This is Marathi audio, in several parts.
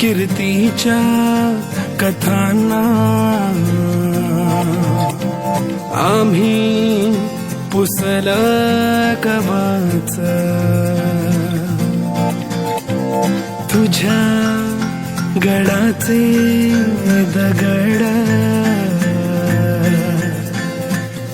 कीर्तीच्या कथांना. आम्ही पुसल कवाच तुझ्या गडाचे दगड.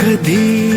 कधी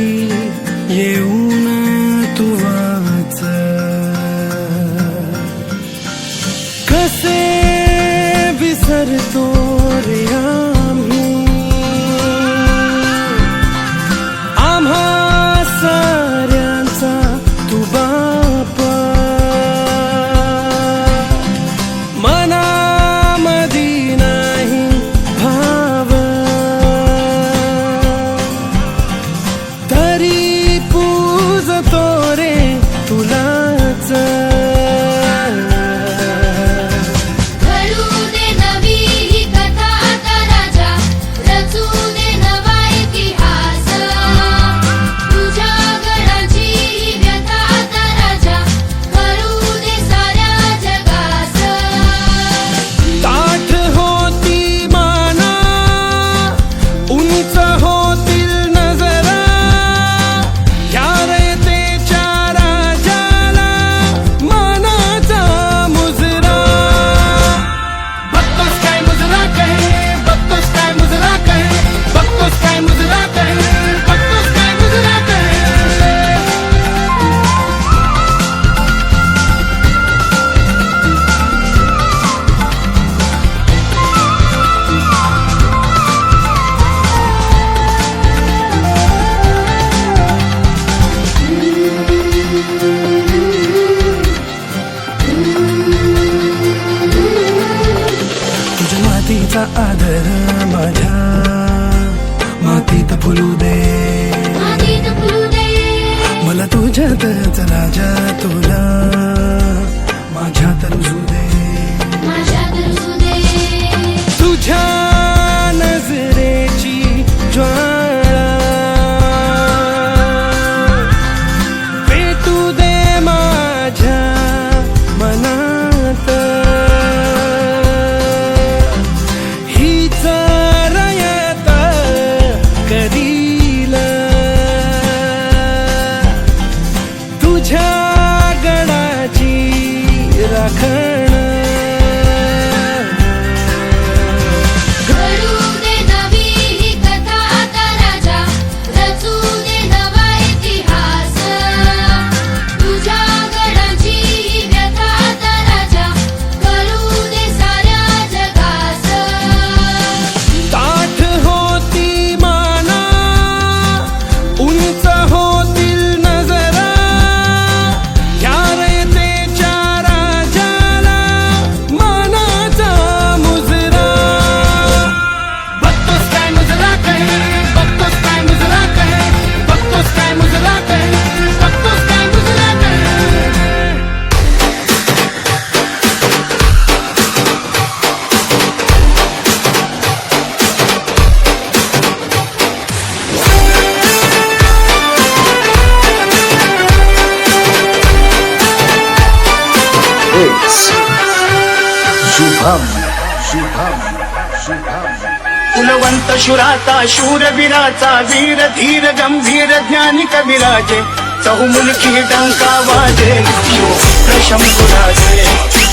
वीराचा वीर धीर गंभीर ज्ञानी कविराजे चौमुलकी डंका वाजे शिवपुत्र शंभुराजे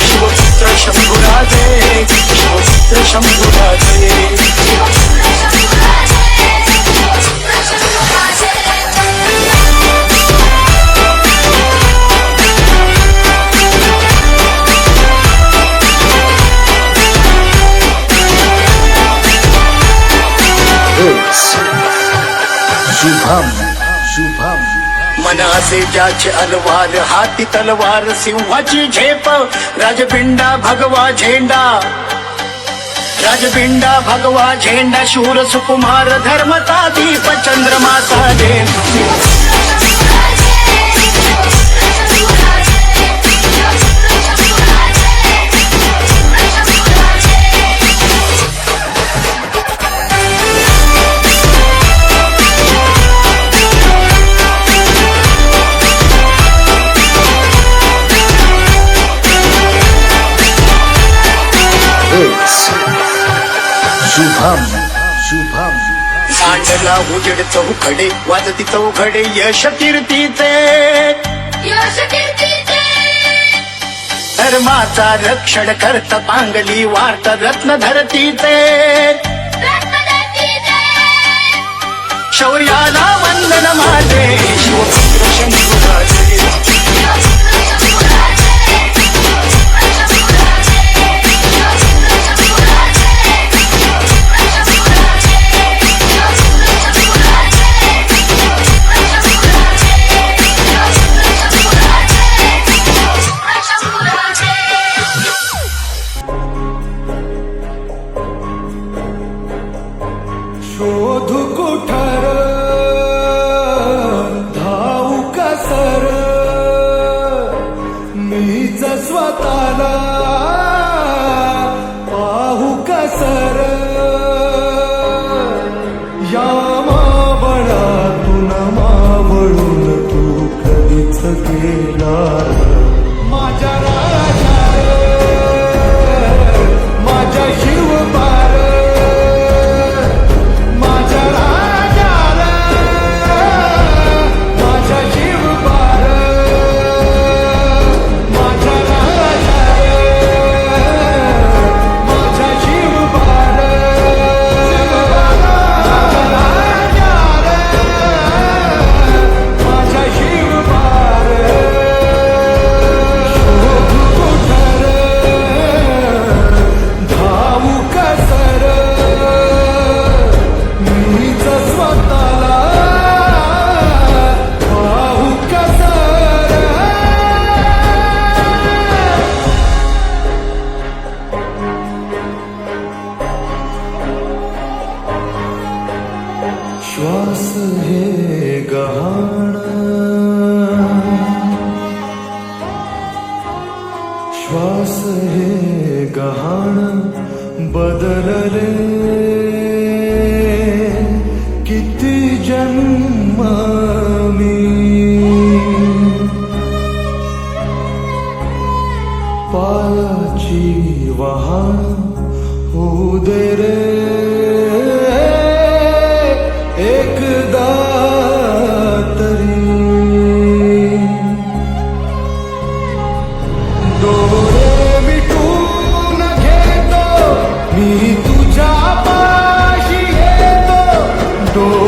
शिवपुत्र शंभुराजे शिवपुत्र शंभुराजे शुभम शुभम। मनासे ज्याचे अलवार हाती तलवार सिंहाची झेप राजपिंडा भगवा झेंडा. राजपिंडा भगवा झेंडा शूर सुकुमार धर्मता दीप चंद्रमाता झेंडा शुभम शुभम। मांडला उजेड चौखडे वाजती चौघडे यश कीर्तीचे धर्माचा रक्षण करत पांगली वार्त रत्न धरतीचे शौर्याला वंदन माझे. शिवपुत्र शंभू कुठर? धाऊ कसर मीच स्वतःला पाहू कसर या मावळातून मावळून तू कधीच गेला श्वास हे गहाण बदलले। किती जन्म मी पायाची वाहन होऊ दे रे। डोळे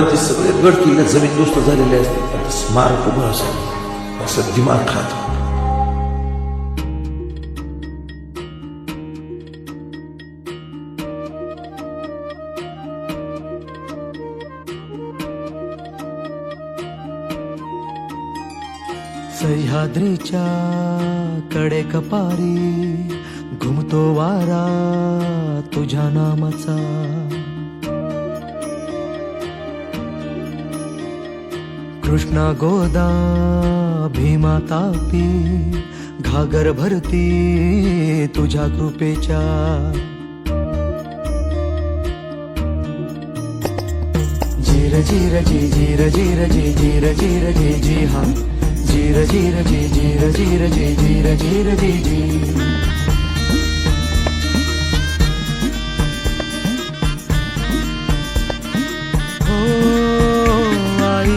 महाराजांचे सगळे गड किल्ले जमीनदोस्त झालेले असते आता स्मारक उभं असेल असं दिमाग खात सह्याद्रीच्या कडे कपारी घुमतो वारा तुझ्या नामाचा कृष्णा गोदा भीमा तापी घागर भरती तुझ्या कृपेच्या. जीर जीर जी जीर जीर जी जीर जीर जी जी हा. जीर जीर जी जीर जीर जी जीर जीर जी जी.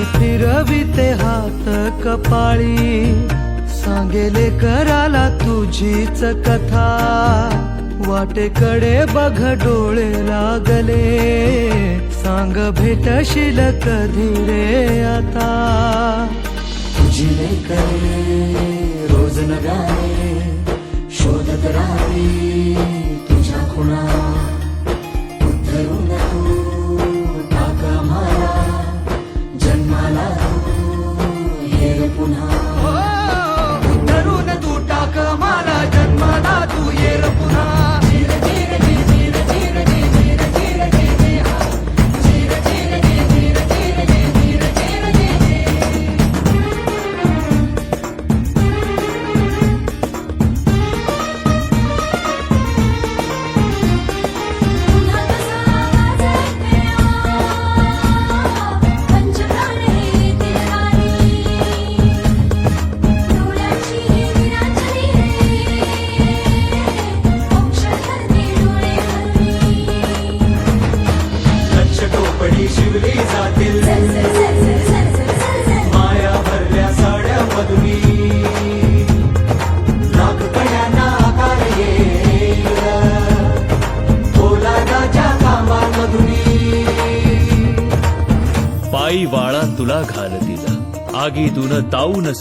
फिरविते हात कपाळी. सांगेले कराला तुझीच कथा. वाटेकडे बघ डोळे लागले. सांग भेटशील कधी रे आता? तुझी करे रोज नव्याने शोधत राहावी तुझ्या खुणा.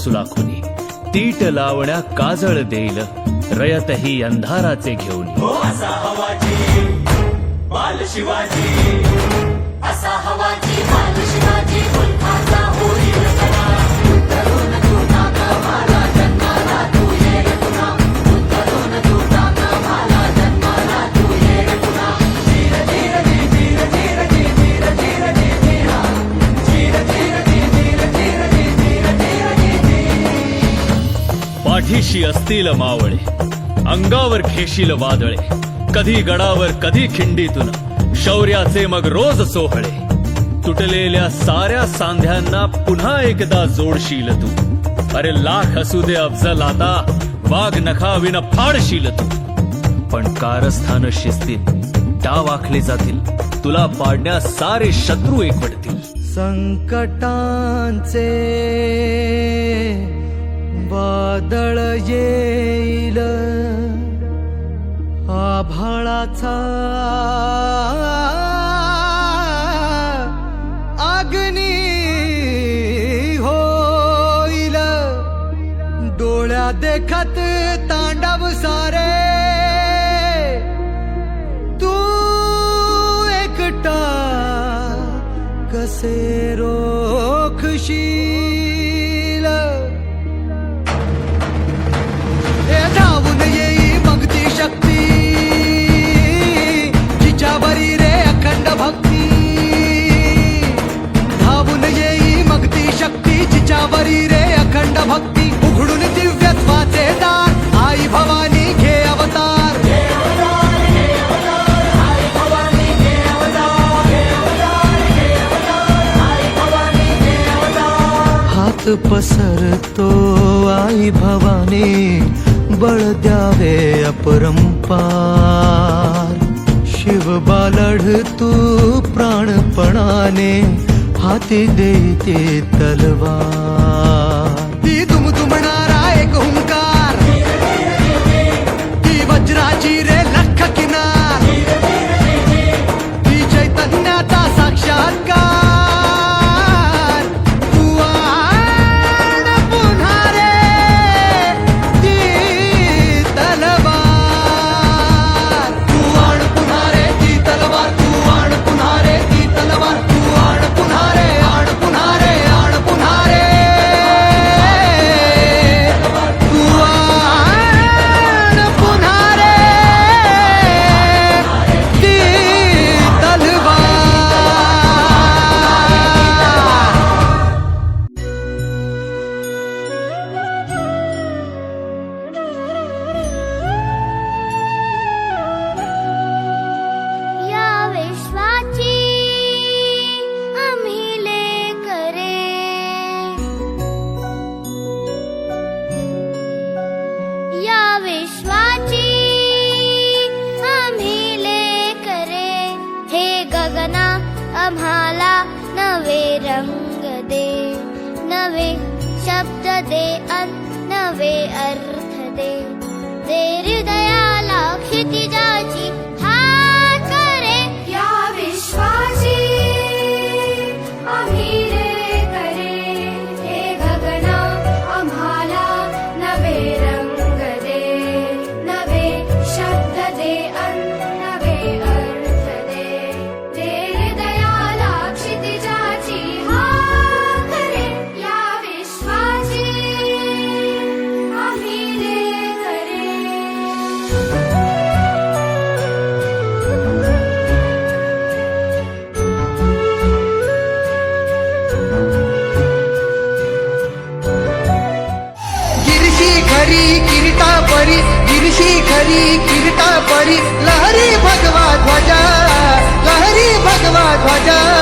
सुलाखुनी तीट लावण्या काजळ देईल. रयतही अंधाराचे घेऊन हो असा हवाजी बाल शिवाजी. असा हवाची पाठीशी असतील मावळे अंगावर खेशील वादळे कधी गडावर कधी खिंडीतून शौर्याचे मग रोज सोहळे. तुटलेल्या साऱ्या सांध्यांना पुन्हा एकदा जोडशील तू. अरे लाख असू दे अफजल आता वाघ नखाविन फाडशील तू. पण कारस्थान शिस्तीत डाव आखले जातील तुला पाडण्यास सारे शत्रू एकवटतील संकटांचे वादळ येईल. आभाळाचा अग्नी होईल. डोळ्या देखत तांडव सारे. तू एकटा कसे रोखशील? हात पसरतो आई भवानी बळ द्यावे अपरंपार. शिव बालढ तू प्राणपणाने हाती देते तलवार. ती दुमदुमणारा एक हुंकार ती वज्राची रे ङ्गदे नवे शब्ददे नवे अर्थदे। हृदयालाक्षितिदाचि 个个不快乐。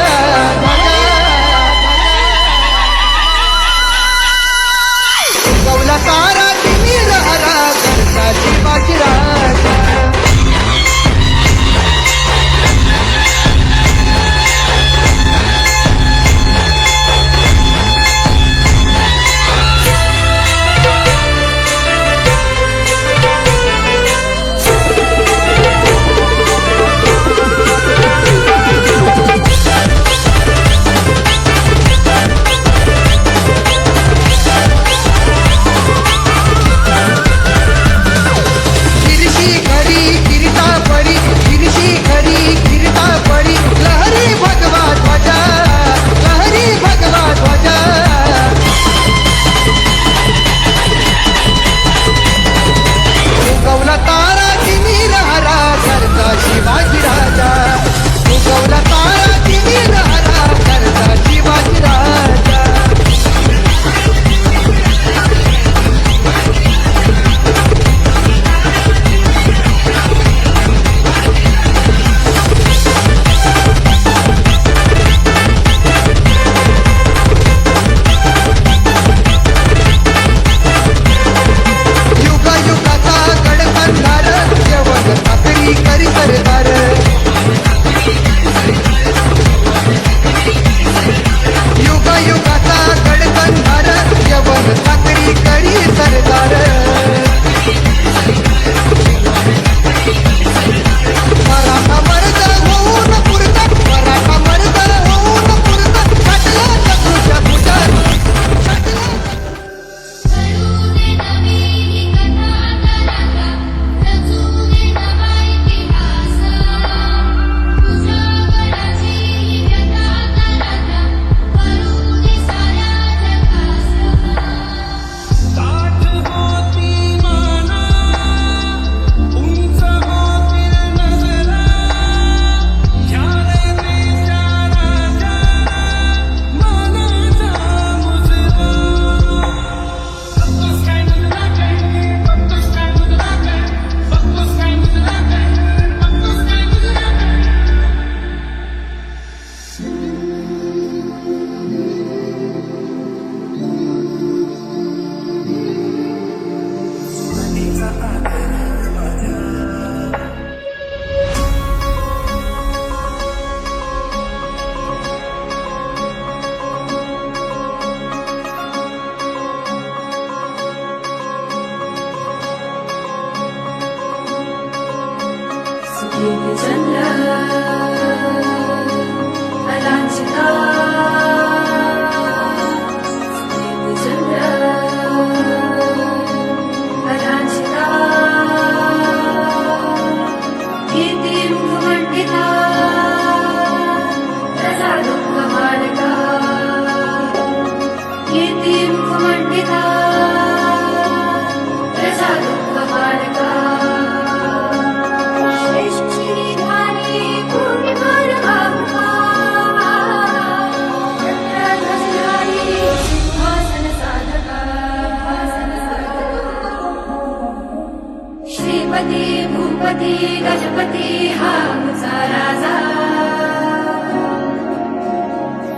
राजा.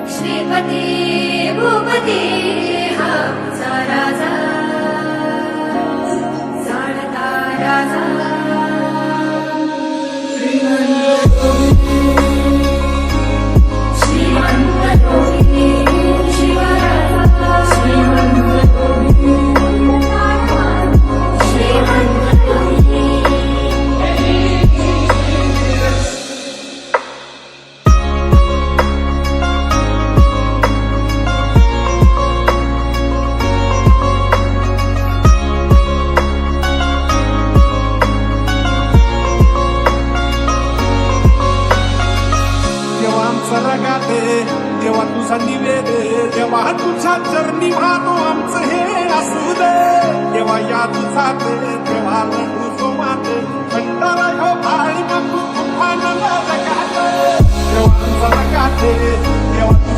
Shripati भोपति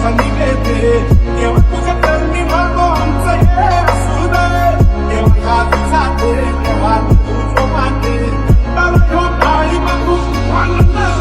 I'm not